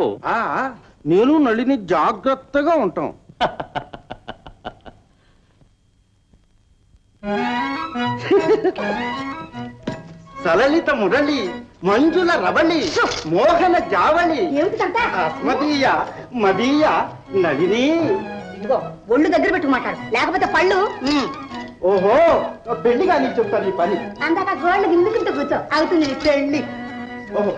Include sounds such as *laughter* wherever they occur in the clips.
చెప్పు. ఆ నేను నళిని జాగ్రత్తగా ఉంటాం. సలలిత మురళి మంజుల రవళి మోహన జావళి అస్మదీయ మదీయ నళిని. ఒళ్ళు దగ్గర పెట్టు మాట్లాడు. లేకపోతే పళ్ళు. ఓహో పెళ్ళిగా నీకు చెప్తాను ఈ పని. అందాక గోళ్ళు గిందుకుంటూ కూర్చో. అవుతుంది నీ పెళ్ళి ఓహో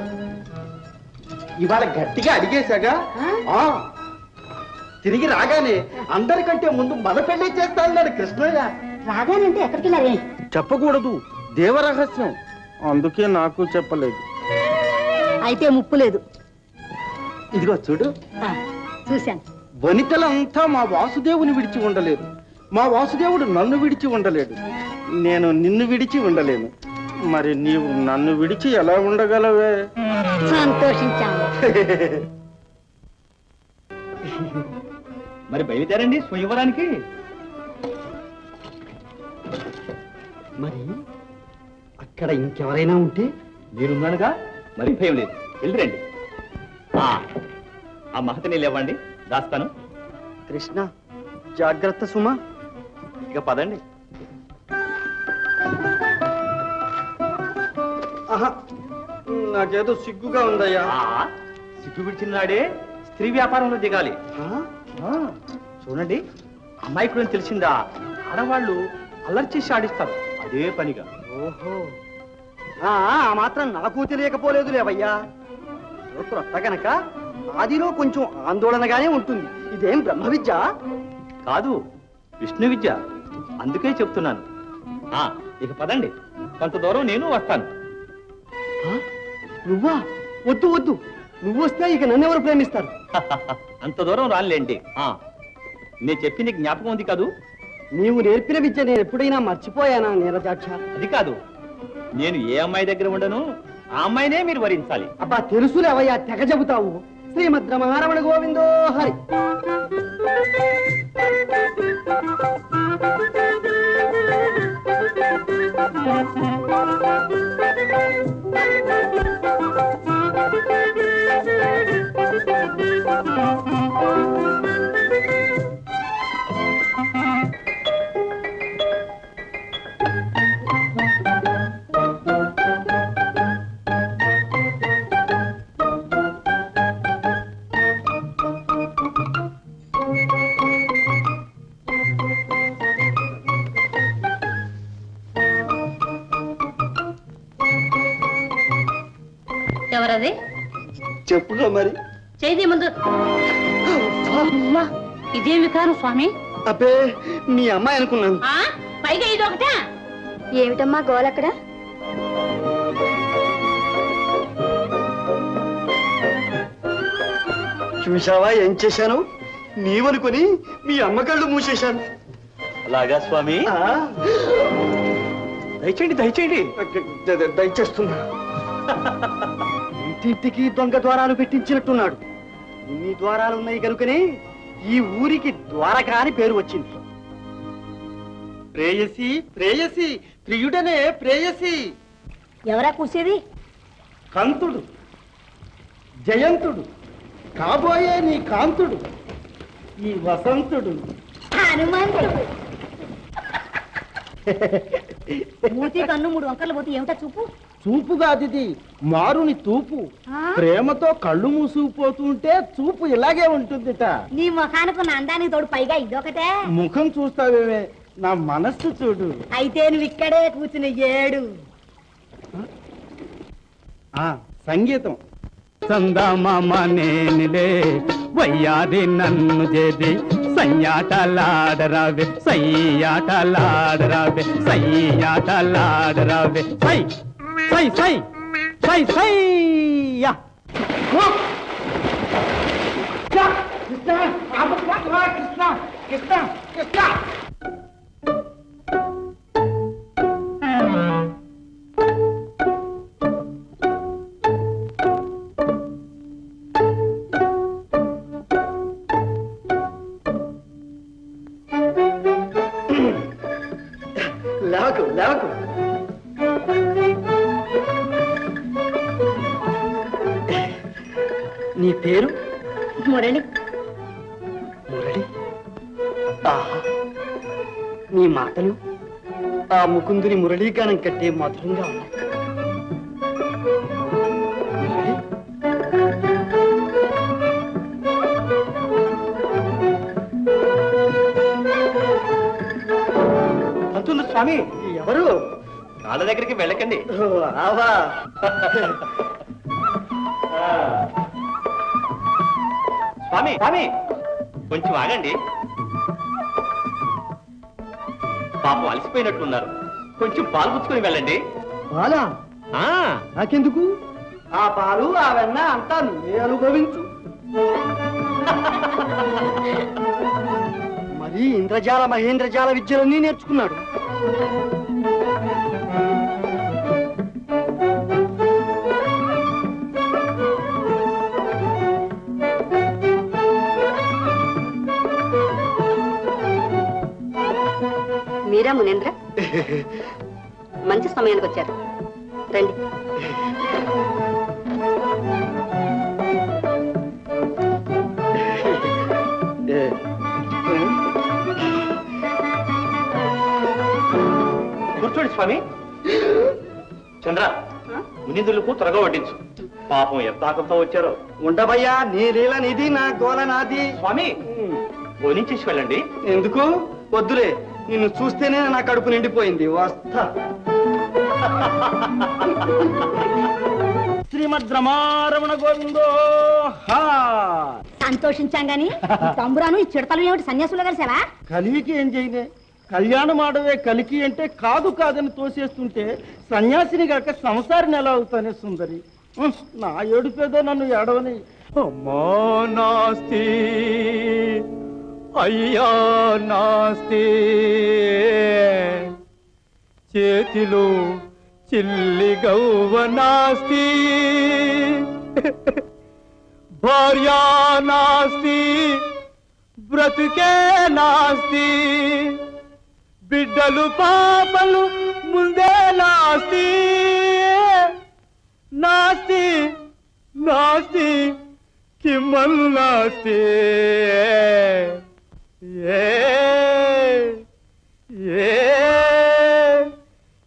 ఇవాళ గట్టిగా అడిగేశాగా? ఆ? తిరిగి రాగానే అందరికంటే ముందు మన పెళ్ళి చేస్తానన్నాడు కృష్ణయ్య. రాగానంటే ఎక్కడికి వెళ్ళారే చెప్పకూడదు. దేవరహస్యం. అందుకే నాకు చెప్పలేదు. అయితే ముప్పు లేదు. ఇదిగో చూడు. ఆ, చూశాను. వనితలంతా మా వాసుదేవుని విడిచి ఉండలేదు. మా వాసుదేవుడు నన్ను విడిచి ఉండలేడు నేను నిన్ను విడిచి ఉండలేను. మరి నీవు నన్ను విడిచి ఎలా ఉండగలవే? సంతోషించాము మరి బయలుదేరండి స్వయంవరానికి మరి అక్కడ ఇంకెవరైనా ఉంటే మీరున్నానుగా మరి భయం లేదు. వెళ్ళిరండి. ఆ, ఆ మహతని లేవండి దాస్తాను. కృష్ణ జాగ్రత్త సుమా. ఇక పదండి. ఆహా నాకేదో సిగ్గుగా ఉందయ్యా. సిగ్గు విడిచినాడే స్త్రీ వ్యాపారంలో దిగాలి. చూడండి అమాయకుడు తెలిసిందా? ఆడవాళ్ళు అల్లరి చేసి ఆడిస్తారు. అదే పనిగా. ఓహో. ఆ ఆ మాత్రం నాకు తెలియకపోలేదు లేవయ్యా. క్రొత్త గనక ఆదిలో కొంచెం ఆందోళనగానే ఉంటుంది. ఇదేం బ్రహ్మ విద్య? కాదు విష్ణు విద్య. అందుకే చెప్తున్నాను. ఆ, ఇక పదండి. కొంత దూరం నేను వస్తాను? నువ్వా? వద్దు వద్దు. నువ్వు వస్తే ఇక నన్నెవరు ప్రేమిస్తారు? *laughs* అంత దూరం రానులేండి. ఆ, నేను చెప్పింది జ్ఞాపకం ఉంది కాదు? నీవు నేర్పిన విద్య నేను ఎప్పుడైనా మర్చిపోయానా నీరజాక్ష? అది కాదు. నేను ఏ అమ్మాయి దగ్గర ఉండను ఆ అమ్మాయినే మీరు వరించాలి. అబ్బా తెలుసులేవయ్యా తెగ చెబుతావు. శ్రీమద్ రమణ గోవిందో హరి. ఎవరది *laughs* స్వామి? అబ్బే మీ అమ్మాయి అనుకున్నాను. ఆ పైగా ఇది ఒకటా? ఏమిటమ్మా గోలక్కడ చూశావా ఏం చేశాను? నీవనుకొని మీ అమ్మ కళ్ళు మూసేశాను. అలాగా స్వామి? ఆ, దయచేయండి దయచేయండి. ద- ద- దయచేస్తున్నా. ఇంటింటికి దొంగ ద్వారాలు పెట్టించినట్టున్నాడు. ఇన్ని ద్వారాలు ఉన్నాయి కనుకనే ఈ ఊరికి ద్వారక అని పేరు వచ్చింది. ప్రేయసి ప్రేయసి ప్రియుడనే ప్రేయసి. ఎవరా కూసేది? కంతుడు. జయంతుడు. కాబోయే నీ కాంతుడు. ఈ వసంతుడు. హనుమంతుడు. మూతి కన్ను మూడు వంకర్లు పోతే ఏమిటా చూపు? చూపుగాదిది మారుని తూపు? ప్రేమతో కళ్ళు మూసుకుపోతుంటే చూపు ఇలాగే ఉంటుందిట. నీ ముఖానికి అందానికి తోడు పైగా ఇదొకటే. ముఖం చూస్తావేమే? నా మనస్సు చూడు. అయితే నువ్వు ఇక్కడే కూర్చుని ఏడు. ఆ సంగీతం. చందమామ నేనిలే వయ్యాది నన్ను చేది సయ్యాటలాడరావే సయ్యాటలాడరావే సయ్యాటలాడరావే. సై సై సై సై సయ్యా లేవకు లేవకు పేరు? మురళి. మురళి? ఆహా. నీ మాటలు ఆ ముకుందుని మురళీగానం కట్టే మధురంగా ఉన్నాయి. స్వామి ఎవరు? వాళ్ళ దగ్గరికి వెళ్ళకండి. స్వామి. స్వామి. కొంచెం ఆగండి. పాపం అలసిపోయినట్లున్నారు కొంచెం పాలు పుచ్చుకొని వెళ్ళండి. ఆ. నాకెందుకు? ఆ పాలు ఆ వెన్న అంతా నువ్వే అనుభవించు. *laughs* మరి ఇంద్రజాల మహేంద్రజాల విద్యలన్నీ నేర్చుకున్నాడు. మీరా మునేంద్ర? మంచి సమయానికి వచ్చారు. రండి. కూర్చోండి స్వామి. చంద్ర మునిందులకు త్వరగా వడ్డించు. పాపం ఎంత ఆకంతో వచ్చారో. ఉండబయ్యా నీ లీల నిధి నా గోల నాది. స్వామి భోనించేసి వెళ్ళండి. ఎందుకు? వద్దులే. నిన్ను చూస్తేనే నా కడుపు నిండిపోయింది. వస్తా. *laughs* శ్రీమద్ రమారమణ గోవిందో హా. సంతోషించాం గాని తంబురాను ఈ చిడతలు ఏమిటి సన్యాసులు కలిసావా? కలికి ఏం చేయలే కళ్యాణం ఆడవే కలికి అంటే కాదు కాదని తోసేస్తుంటే సన్యాసిని గాక సంసారిని ఎలా అవుతానే సుందరి? ఉహ్, నా ఏడుపేదో నన్ను ఏడవని. అమ్మా నాస్తి. అయ్యా నాస్తి. చేతిలో చిల్లి గౌవ నాస్తి. భార్యా నాస్తి బ్రతుకే నాస్తి. బిడ్డలు పాపలు ముందే నాస్తి. నాస్తి నాస్తి కిమ్మల్ నాస్తి. ఏ ఏ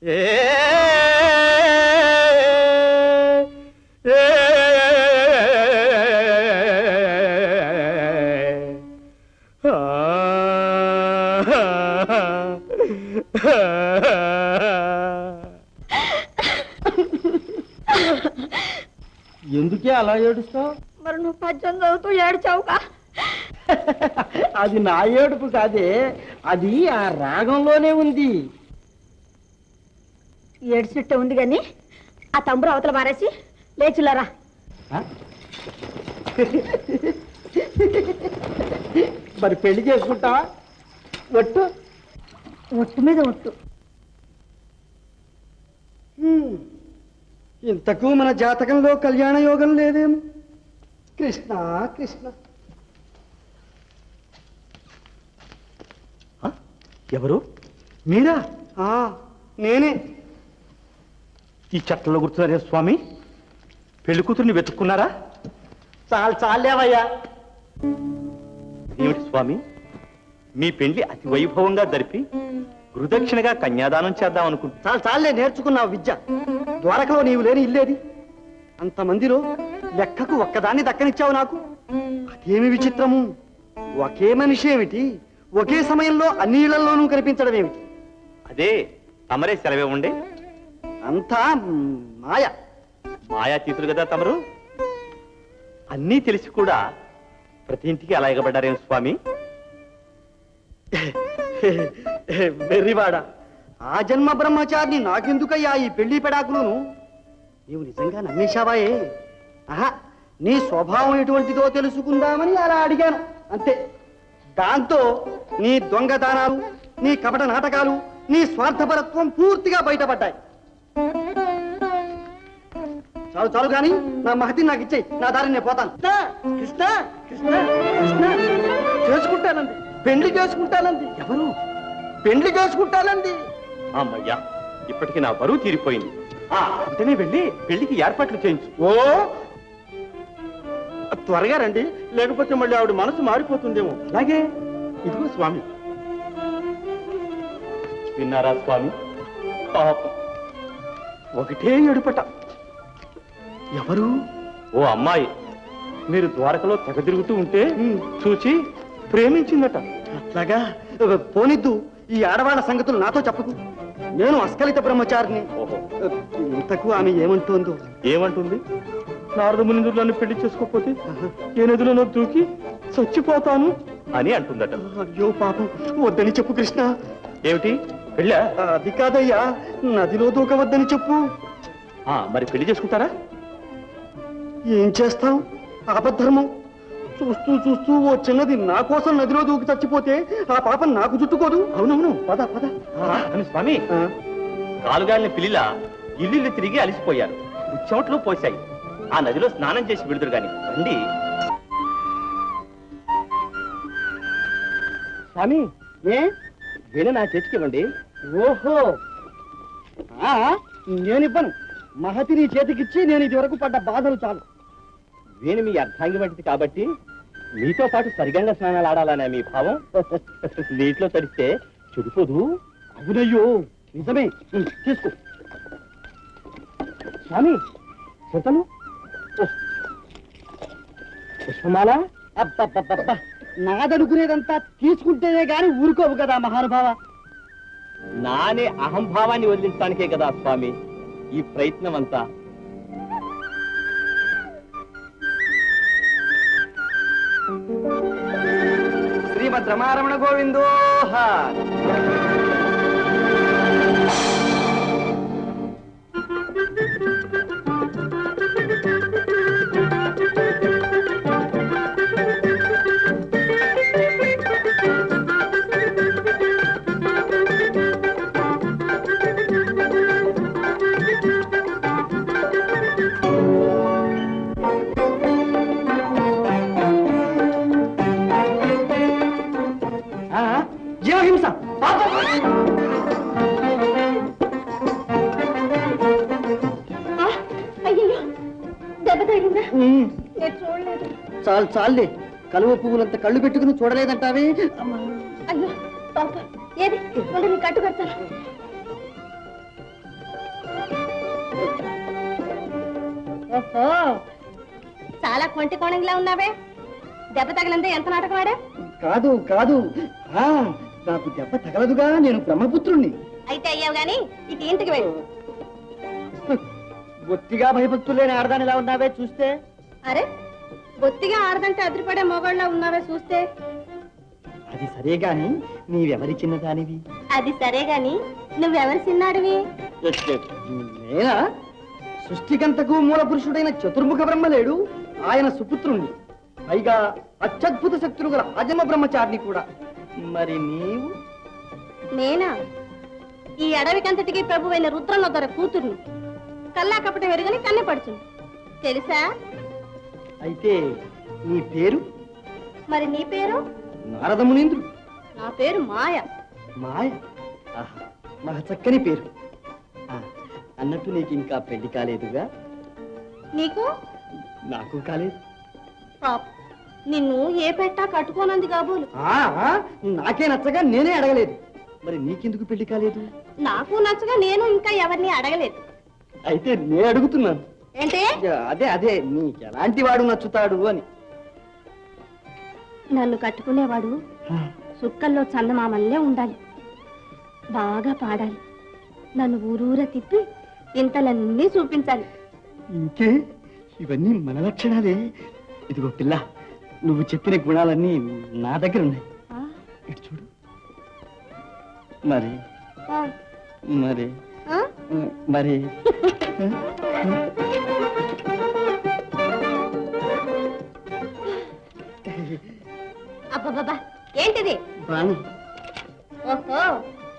ఏ ఎందుకే అలా ఏడుస్తావు? మరి నువ్వు పద్యం చదువుతూ ఏడ్చావుగా? అది నా ఏడుపు కాదే. అది ఆ రాగంలోనే ఉంది. ఏడ్చినట్టే ఉంది గాని ఆ తంబురు అవతల మారేసి లేచులారా? మరి పెళ్ళి చేసుకుంటావా? ఒట్టు? ఒట్టు మీద ఒట్టు. ఇంతకు మన జాతకంలో కళ్యాణ యోగం లేదేమో. కృష్ణ కృష్ణ. ఎవరు? మీరా? ఆ, నేనే. ఈ చట్టంలో కూర్చున్నారే స్వామి పెళ్ళి కూతుర్ని వెతుక్కున్నారా? చాలు చాలేవయ్యా. ఏమిటి స్వామి మీ పెళ్ళి అతి వైభవంగా జరిపి గురుదక్షిణగా కన్యాదానం చేద్దాం అనుకుంటున్నా చాలు చాలే నేర్చుకున్నావు విద్య. ద్వారకలో నీవు లేని ఇల్లేది. అంతమందిలో లెక్కకు ఒక్కదాన్ని దక్కనిచ్చావు నాకు. అదేమి విచిత్రము? ఒకే మనిషి ఏమిటి ఒకే సమయంలో అన్ని ఇళ్ళలోనూ కనిపించడం ఏమిటి? అదే తమరే సెలవే ఉండే అంతా మ్, మాయ మాయాతీతులు కదా తమరు? అన్నీ తెలిసి కూడా ప్రతి ఇంటికి అలా ఎగబడ్డారేం స్వామి? వెర్రివాడ ఆ జన్మ బ్రహ్మచారిని నాకెందుకయ్యా ఈ పెళ్ళి పెడాకులను? నీవు నిజంగా నమ్మేశావాయే? ఆహా నీ స్వభావం ఎటువంటిదో తెలుసుకుందామని అలా అడిగాను అంతే. దాంతో నీ దొంగదానాలు నీ కపట నాటకాలు నీ స్వార్థపరత్వం పూర్తిగా బయటపడ్డాయి. చాలు చాలు కానీ నా మహతిని నాకు ఇచ్చేయి. నా దారిని నేను పోతాను. కృష్ణ కృష్ణ కృష్ణ చేసుకుంటానండి పెళ్ళి చేసుకుంటానండి ఎవరు? పెళ్ళి చేసుకుంటానండి అమ్మయ్యా ఇప్పటికి నా బరువు తీరిపోయింది. ఆ వెంటనే వెళ్ళి పెళ్ళికి ఏర్పాట్లు చేయించు. ఓ త్వరగా రండి. లేకపోతే మళ్ళీ ఆవిడ మనసు మారిపోతుందేమో. అలాగే. ఇదిగో స్వామి. విన్నారా స్వామి? పాపం. ఒకటే ఎడుపట ఎవరు? ఓ అమ్మాయి. మీరు ద్వారకలో తెగ తిరుగుతూ ఉంటే. చూచి ప్రేమించిందట. అట్లాగా పోనిద్దు. ఈ ఆడవాళ్ళ సంగతులు నాతో చెప్పకు. నేను అస్కలిత బ్రహ్మచారిని. ఇంతకు ఆమె ఏమంటోందో? ఏమంటుంది? నారద మునిందుడు నన్ను పెళ్ళి చేసుకోకపోతే ఏ నదిలో దూకి చచ్చిపోతాను అని అంటుందట. అయ్యో పాపం. వద్దని చెప్పు కృష్ణ. ఏమిటి? పెళ్ళా? అది కాదయ్యా. నదిలో దూకవద్దని చెప్పు. మరి పెళ్ళి చేసుకుంటారా? ఏం చేస్తాం? ఆపద్ధర్మం చూస్తూ చూస్తూ ఓ చిన్నది నా కోసం నదిలో దూకి చచ్చిపోతే ఆ పాపం నాకు చుట్టుకోదు. అవునవును. పద పద. స్వామి. కాలుగాలిన పిల్లిలా ఇల్లు తిరిగి అలిసిపోయారు. చెమట్లు పోశాయి. ఆ నదిలో స్నానం చేసి విడుదరు గాని. రండి. స్వామి ఏ? వీణ నా చేతికి ఇవ్వండి. ఓహో. ఆ, నేనివ్వను. మహతి నీ చేతికిచ్చి నేను ఇది వరకు పడ్డ బాధలు చాలు. వీణ మీ అర్థాంగి వంటిది కాబట్టి మీతో పాటు సరిగంగా స్నానాలు ఆడాలనే మీ భావం *laughs* నీటిలో తడిస్తే చెడిపోదు. అవునయ్యో నిజమే. తీసుకో. స్వామి చింతలు పుష్పమాల? అబ్బబ్బబ్బబ్బ. నాదనుకునేదంతా తీసుకుంటేనే గాని ఊరుకోవు కదా మహానుభావ. నానే అహంభావాన్ని వదిలించడానికే కదా స్వామి ఈ ప్రయత్నం అంతా శ్రీమద్ రమారమణ గోవిందో చాలు. కలువ పువ్వులంత కళ్ళు పెట్టుకుని చూడలేదంటావే? అమ్మా. అయ్యో పాప. ఏది? ఉండి నీ కట్టు కడతాను. ఓహో. చాలా కొంటి కోణంగా ఉన్నావే. దెబ్బ తగిలిందే ఎంత నాటకం ఆడా కాదు కాదు. ఆ, నాకు దెబ్బ తగలదుగా నేను బ్రహ్మపుత్రుణ్ణి. అయితే అయ్యావు గాని ఇక ఇంటికి వెళ్ళు. బొత్తిగా భయభక్తులేని ఆడదానిలా ఉన్నావే చూస్తే. అరే బొత్తిగా ఆరదంటే అదిరిపడే మొగాళ్ళ ఉన్నావే చూస్తే. అది సరే గాని నీవెవరి చిన్నదానివి? అది సరే గాని నువ్వెవరి చిన్నాడివి? నేనా? సృష్టికంతకు మూల పురుషుడైన చతుర్ముఖ బ్రహ్మ లేడు ఆయన సుపుత్రుణ్ణి. పైగా అత్యద్భుత శక్తులు గల ఆజమ బ్రహ్మచారిని కూడా. మరి నీవు? నేనా? ఈ అడవికంతటికి ప్రభువైన రుద్రనొద్దర కూతుర్ని. కల్లా కపట వెరుగని కన్నెపడుచును. తెలుసా? అయితే నీ పేరు? మరి నీ పేరు? నారదమునీంద్రుడు. నా పేరు మాయ. మాయ? మహా చక్కని పేరు. అన్నట్టు నీకు ఇంకా పెళ్ళి కాలేదుగా? నీకు? నాకు కాలేదు. పాప. నిన్ను ఏ పెట్టా కట్టుకోనంది కాబోలు. నాకే నచ్చగా నేనే అడగలేదు. మరి నీకెందుకు పెళ్ళి కాలేదు? నాకు నచ్చగా నేను ఇంకా ఎవరిని అడగలేదు. అయితే నే అడుగుతున్నాను. ఏంటి? అదే అదే నీకు ఎలాంటి వాడు నచ్చుతాడు అని. నన్ను కట్టుకునేవాడు సుక్కల్లో చందమామల్లే ఉండాలి. బాగా పాడాలి. నన్ను ఊరూర తిప్పి ఇంతలన్నీ చూపించాలి. ఇంకే ఇవన్నీ మన లక్షణాలే. ఇదిగో పిల్ల నువ్వు చెప్పిన గుణాలన్నీ నా దగ్గర ఉన్నాయి. ఇటు చూడు. మరి మరి? మరి. అబ్బబ్బబ్బా ఏంటిది? బాణి. ఓహో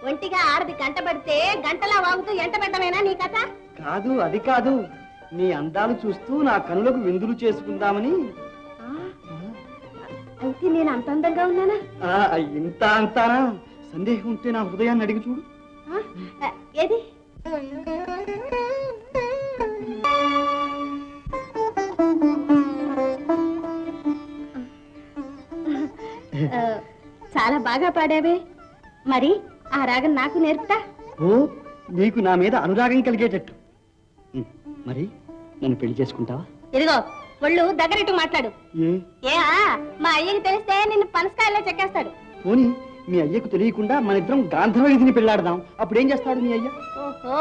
ఒంటిగా ఆడది గంట పడితే గంటలా వాగుతూ ఎంట పెట్టమేనా నీ కథ? కాదు అది కాదు. నీ అందాలు చూస్తూ నా కనులకు విందులు చేసుకుందామని. అయితే నేను అంత అందంగా ఉన్నానా? ఆ, ఇంత అంతానా? సందేహం ఉంటే నా హృదయాన్ని అడిగి చూడు. ఏది? చాలా బాగా పాడావే. మరి ఆ రాగం నాకు నేర్పుతా? ఓ నీకు నా మీద అనురాగం కలిగేటట్టు. మరి నన్ను పెళ్ళి చేసుకుంటావా? ఇదిగో ఒళ్ళు దగ్గరిట్టు మాట్లాడు. ఏ? మా అయ్యకి తెలిస్తే నిన్ను పనసకాయలో చెక్కేస్తాడు. పోనీ మీ అయ్యకు తెలియకుండా మన ఇద్దరం గాంధర్వ విధిని పెళ్ళాడదాం అప్పుడు ఏం చేస్తాడు మీ అయ్య? ఓహో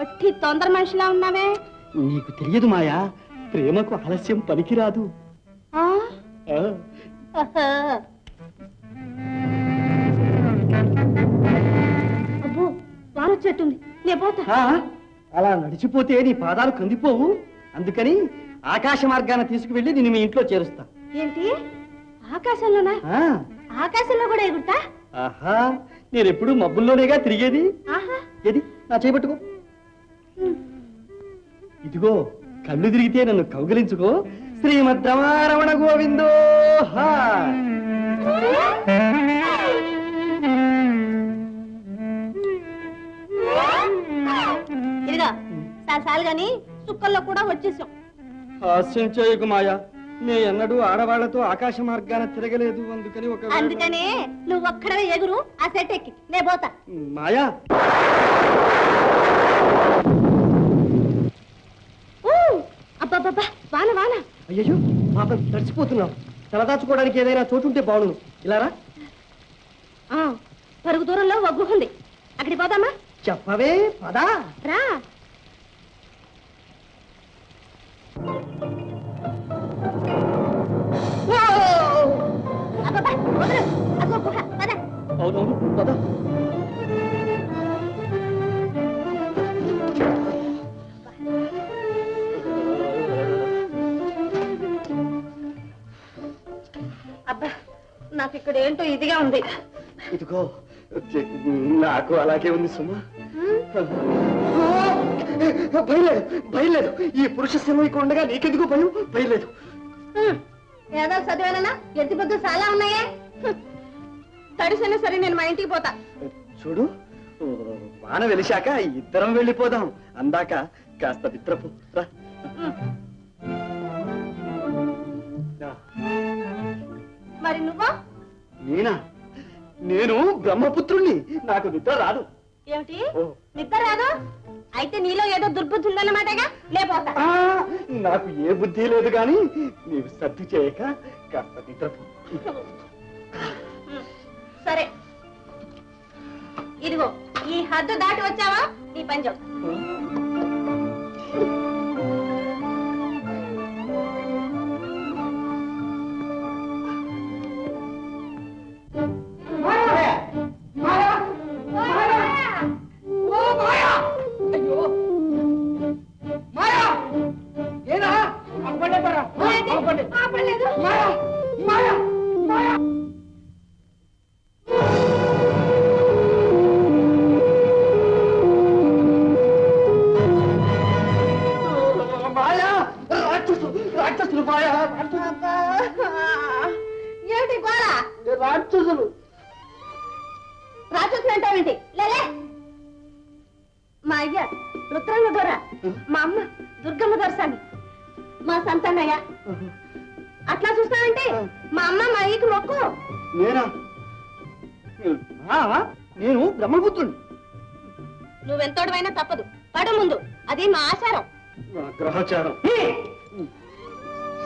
ఒట్టి తొందర మనిషిలా ఉన్నావే. నీకు తెలియదు మాయా ప్రేమకు ఆలస్యం పనికిరాదు. ఆ? ఆ, ఓహో. అబ్బో వాన వచ్చేట్టుంది. నేను పోతా. ఆ, అలా నడిచిపోతే నీ పాదాలు కందిపోవు. అందుకని ఆకాశ మార్గాన తీసుకువెళ్ళి నేను మీ ఇంట్లో చేరుస్తా. ఏంటి? ఆకాశంలోనా? ఆ, ఆకాశంలో కూడా ఎగురుతా? ఆహా నేను ఎప్పుడు మబ్బుల్లోనేగా తిరిగేది. ఆహా. ఏది? నా చేపట్టుకో ఇదిగో కళ్ళు తిరిగితే నన్ను కౌగిలించుకో. శ్రీమద్ రమారమణ గోవిందో. ఇదిగా సార్ సార్ గాని సుక్కల్లో కూడా వచ్చేసాం. హాస్యం చేయకు మాయా. నే ఎన్నడూ ఆడవాళ్ళతో ఆకాశ మార్గాన తిరగలేదు. అందుకని ఒక అందుకనే నువ్వు ఒక్కడవే ఎగురు ఆ సెట్ ఎక్కి నే పోతా. మాయా. ఊ! అబ్బబ్బబ్బా వాన వాన. అయ్యో పాపం తడిచిపోతున్నావు తలదాచుకోవడానికి ఏదైనా చోటు ఉంటే బాగుండు ఇలారా ఆ, పరుగు దూరంలో ఒక గుహ ఉంది. అక్కడికి పోదామా? చెప్పవే పదా. రా. అవునవును పద. అబ్బా నాకు ఇక్కడ ఏంటో ఇదిగా ఉంది. ఇదిగో నాకు అలాగే ఉంది సుమా. భయలేదు భయలేదు ఈ పురుష సింహం ఇక్కడ ఉండగా నీకెందుకు భయం? భయలేదు. ఏదో చదివానా ఎత్తి పొద్దు చాలా ఉన్నాయే. తడిసైనా సరే నేను మా ఇంటికి పోతా. చూడు వాన వెలిశాక ఇద్దరం వెళ్ళిపోదాం. అందాక కాస్త రా. రా. మరి నువ్వు? నేనా? నేను బ్రహ్మపుత్రుణ్ణి. నాకు నిద్ర రాదు. ఏమిటి. నిద్ర రాదు? అయితే నీలో ఏదో దుర్బుద్ధి ఉందన్నమాటగా? లేపోతా నాకు ఏ బుద్ధి లేదు గాని నీవు సర్ది చేయక కాస్త నిద్రపో. *laughs* ఇదిగో ఈ హద్దు దాటి వచ్చావా? నీ పని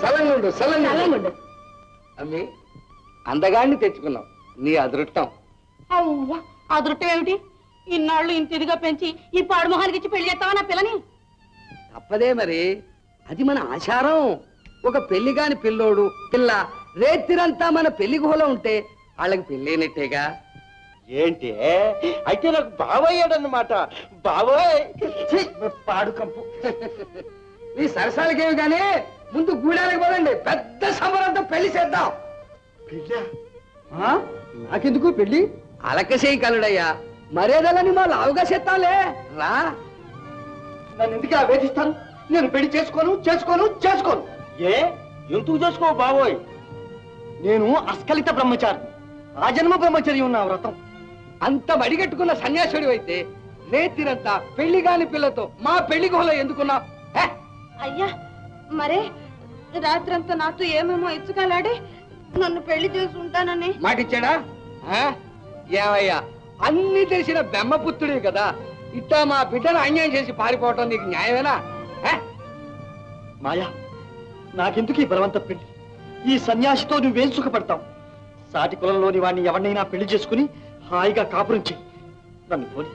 సలంగుండు సలంగుండు. అమ్మి అందగాన్ని తెచ్చుకున్నాం. నీ అదృష్టం. అవ్వ దృట్టం ఏమిటి? ఇన్నాళ్ళు ఇంత ఇదిగా పెంచి ఈ పాడు మొహానికి ఇచ్చి పెళ్ళి చేస్తావా నా పిల్లని? తప్పదే మరి. అది మన ఆచారం. ఒక పెళ్ళి కాని పిల్లోడు పిల్ల రేతిరంతా మన పెళ్ళి గుహలో ఉంటే వాళ్ళకి పెళ్ళైనట్టేగా ఏంటి? అయితే నాకు బావయ్యాడన్నమాట. బావోయ్! ఛీ, పాడు కంపు. నీ సరసాలకేమి కానీ ముందు గూడాలకు పోదండి. పెద్ద సంబరంతో పెళ్ళి చేద్దాం. నాకెందుకు పెళ్ళి? అలకసేయి కలుడయ్యా. మర్యాదలని మా లావుగా చేస్తాంలే రా. నన్ను ఎందుకు ఆవేదిస్తాను నేను పెళ్ళి చేసుకోను చేసుకోను చేసుకోను. ఏ? ఎందుకు చేసుకో బావోయ్? నేను అస్కలిత బ్రహ్మచారి ఆ జన్మ బ్రహ్మచర్యం ఉన్న వ్రతం. అంత మడిగట్టుకున్న సన్యాసుడు అయితే రేతిరంతా పెళ్ళి కాని పిల్లతో మా పెళ్ళి గుహలో ఎందుకున్నా అయ్యా మరే రాత్రంతా నాతో ఏమేమో ఇచ్చుకాలాడి నన్ను పెళ్ళి చేసుకుంటానని. మాటిచ్చాడా? ఆ? ఏమయ్యా అన్ని తెలిసిన బెమ్మపుత్రుడివి కదా. ఇట్టా మా బిడ్డను అన్యాయం చేసి పారిపోవటం నీకు న్యాయమేనా? మాయా నాకెందుకు ఈ బలవంత పెళ్ళి? ఈ సన్యాసితో నువ్వేం సుఖపడతావు? సాటి కులంలోని వాడిని ఎవరినైనా పెళ్ళి చేసుకుని హాయిగా కాపురం చెయ్యి. నన్ను పోని.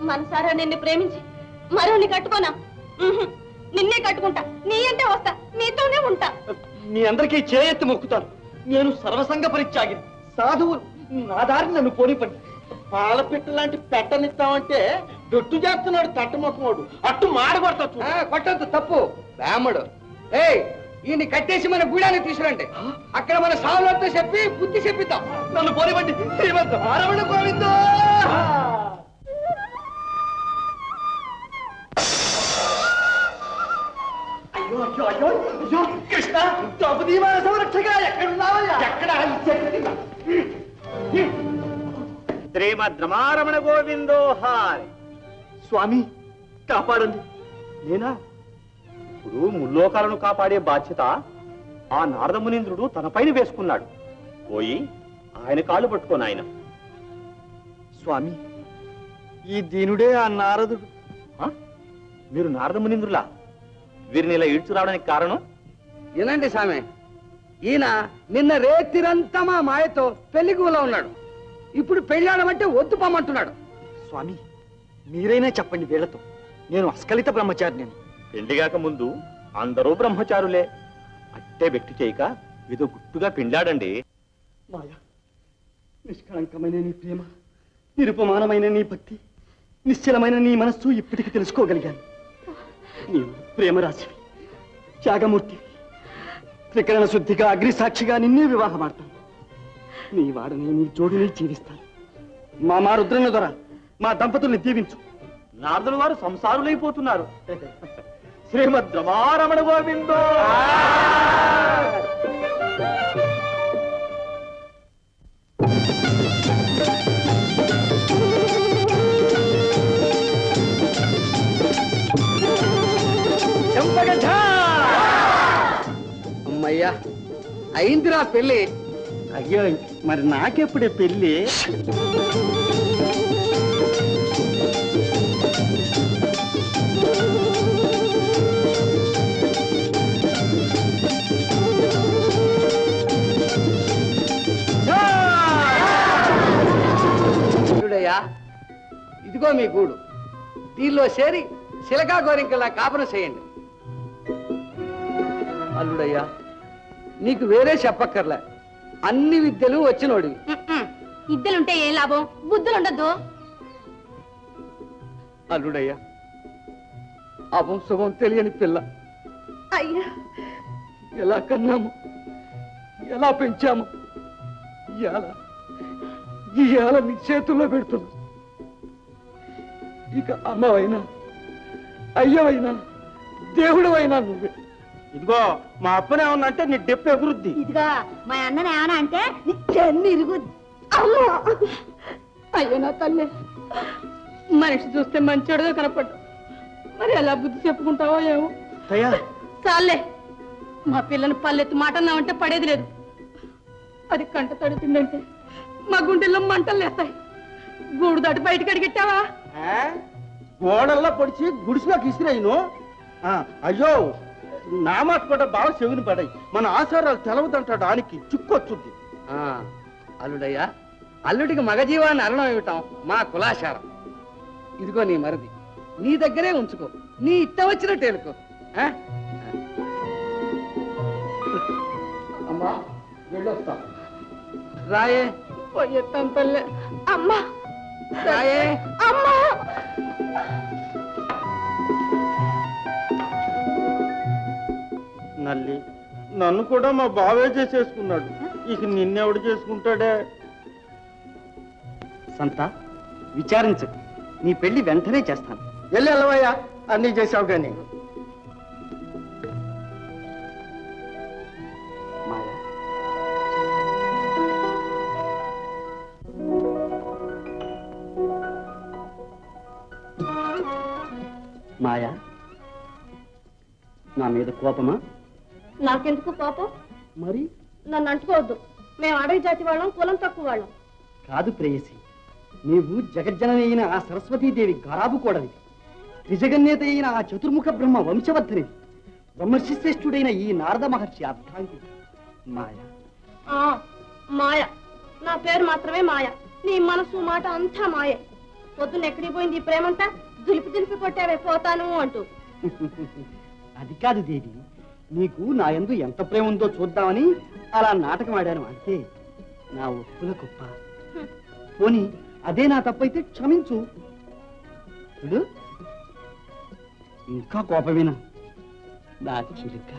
మనసారా నిన్ను ప్రేమించి మరోని కట్టుకోనా? ఉహుం. నిన్నే కట్టుకుంటా. నీ అంటే వస్తా. నీతోనే ఉంటా. మీ అందరికీ చేయెత్తి మొక్కుతాను. నేను సర్వసంగ పరిత్యాగిని. సాధువు నా దారిని నన్ను పోనిపండి పాల పిట్ట లాంటి పెట్టనిస్తామంటే దొట్టు చేస్తున్నాడు తట్టమొక్కమోడు. అట్టు మాడగొడతా చూడు. కొట్టొద్దు తప్పు. బ్రాహ్మడు ఏయ్ ఈయన కట్టేసి మన గూడానికి తీసుకురండి. అక్కడ మన సావులతో చెప్పి బుద్ధి చెప్పిద్దాం. నన్ను పోనివ్వండి. శ్రీమంత గోవిందో! అయ్యో అయ్యో కృష్ణ ద్రౌపదీ మాన సంరక్షగా ఎక్కడున్నావయ్యా ఎక్కడ శ్రీమద్ రమారమణ గోవిందో హాయ్ స్వామి కాపాడండి నేనా ఇప్పుడు ముల్లోకాలను కాపాడే బాధ్యత ఆ నారద మునీంద్రుడు తనపైన వేసుకున్నాడు పోయి ఆయన కాళ్ళు పట్టుకోను ఆయన స్వామి ఈ దీనుడే ఆ నారదుడు? మీరు నారద మునీంద్రులా వీరిని ఇలా ఈడ్చు రావడానికి కారణం? వినండి సామె ఈయన నిన్న రేతిరంతా మా మాయతో పెళ్ళి గులో ఉన్నాడు. ఇప్పుడు పెళ్ళాడమంటే వద్దు పొమ్మంటున్నాడు. స్వామి మీరైనా చెప్పండి వీళ్ళతో. నేను అస్కలిత బ్రహ్మచారిని పెళ్ళిగాక ముందు అందరూ బ్రహ్మచారులే. అట్టే వ్యక్తి చేయక ఏదో గుట్టుగా పెండాడండి. మాయా నిష్కళంకమైన నీ ప్రేమ నిరుపమానమైన నీ భక్తి నిశ్చలమైన నీ మనస్సు ఇప్పటికి తెలుసుకోగలిగాను. నీవు ప్రేమరాశివి త్యాగమూర్తి త్రికరణ శుద్ధిగా అగ్నిసాక్షిగా నిన్నే వివాహమాడతాను నీ వాడని నీ జోడిని జీవిస్తాను మా మా రుద్రన్న దొర మా దంపతుల్ని దీవించు. నారదుల వారు సంసారులైపోతున్నారు. శ్రీమద్ రమారమణ గోవిందో! అమ్మయ్యా అయిందిరా పెళ్ళి అయ్యో మరి నాకెప్పుడే పెళ్ళి? చూడయ్యా ఇదిగో మీ గూడు. దీనిలో చేరి శిలకా గోరింకలా కాపురం చేయండి. అల్లుడయ్యా నీకు వేరే చెప్పక్కర్లే. అన్ని విద్యలు వచ్చినోడివి. ఇద్దరుంటే ఏం లాభం? బుద్ధులు ఉండద్దు అల్లుడయ్యా అవం శుభం తెలియని పిల్ల. అయ్యా. ఎలా కన్నాము? ఎలా పెంచాము? ఇవాళ ఇవాళ నీ చేతుల్లో పెడుతున్నా. ఇక అమ్మవైనా అయ్యవైనా దేవుడవైనా నువ్వే. ఇదిగో మా అప్పనే ఉన్నంటే నీ డెప్పు ఎగురుద్ది. ఇదిగా మా అన్నని ఏమన్నా అంటే నీ చెన్ని ఇరుగుద్ది. అయ్యో నా తల్లి మనిషి చూస్తే మంచోడుగా కనపడ్డా. మరి ఎలా బుద్ధి చెప్పుకుంటావో ఏమో. తయా చాలే మా పిల్లని పల్లెత్తి మాట అన్నామంటే పడేది లేదు. అది కంట తడుతుందంటే మా గుండెల్లో మంటలు లేస్తాయి. గూడు దాటి బయటకు అడిగెట్టావా? గోడల్లో పొడిచి గుడిసిలోకి ఇసిరాయిను. అయ్యో నా మాట కూడా బాగా చెవిని పడాయి. మన ఆచారాలు తెలవదంటాడు ఆనికి చిక్కొచ్చుద్ది ఆ, అల్లుడయ్యా అల్లుడికి మగజీవాన్ని అరణం ఇవ్వటం మా కులాచారం. ఇదిగో నీ మరిది. నీ దగ్గరే ఉంచుకో. నీ ఇట్ట వచ్చినట్టు ఎలుకో ఆ? అమ్మా వెళ్ళొస్తాం. రాయే. పోయేస్తాను తల్లి. అమ్మా. రాయే. అమ్మా. నల్లి. నన్ను కూడా మా బావే చేసేసుకున్నాడు. ఇక నిన్నెవడు చేసుకుంటాడే? సంత విచారించు నీ పెళ్ళి వెంటనే చేస్తాను. వెళ్ళి వెళ్ళవయ్యా. అన్నీ చేసావు కానీ మాయా. మాయా నా మీద కోపమా? నాకెందుకు పాపం మరి? నన్ను అంటుకోవద్దు. మేము అడవి జాతి వాళ్ళం కులం తక్కువ వాళ్ళం. కాదు ప్రేయసి నీవు జగజ్జనని అయిన ఆ సరస్వతీదేవి గరాబు కూడవి నిజగన్యత అయిన ఆ చతుర్ముఖ బ్రహ్మ వంశవర్ధనిది బ్రహ్మర్షి శ్రేష్ఠుడైన ఈ నారద మహర్షి అర్థాంగి మాయ? ఆ మాయ. నా పేరు మాత్రమే మాయ. నీ మనసు మాట అంతా మాయే. పొద్దున్న ఎక్కడికి పోయింది ఈ ప్రేమంతా? దులిపి దులిపి కొట్టావే పోతాను అంటూ. *laughs* అది కాదు దేవి. నీకు నా ఎందు ఎంత ప్రేమ ఉందో చూద్దామని అలా నాటకం ఆడాను అంతే. నా ఒప్పుల గొప్ప పోని అదే నా తప్పైతే క్షమించు. చూడు. ఇంకా కోపమేనా? నా చిలుక.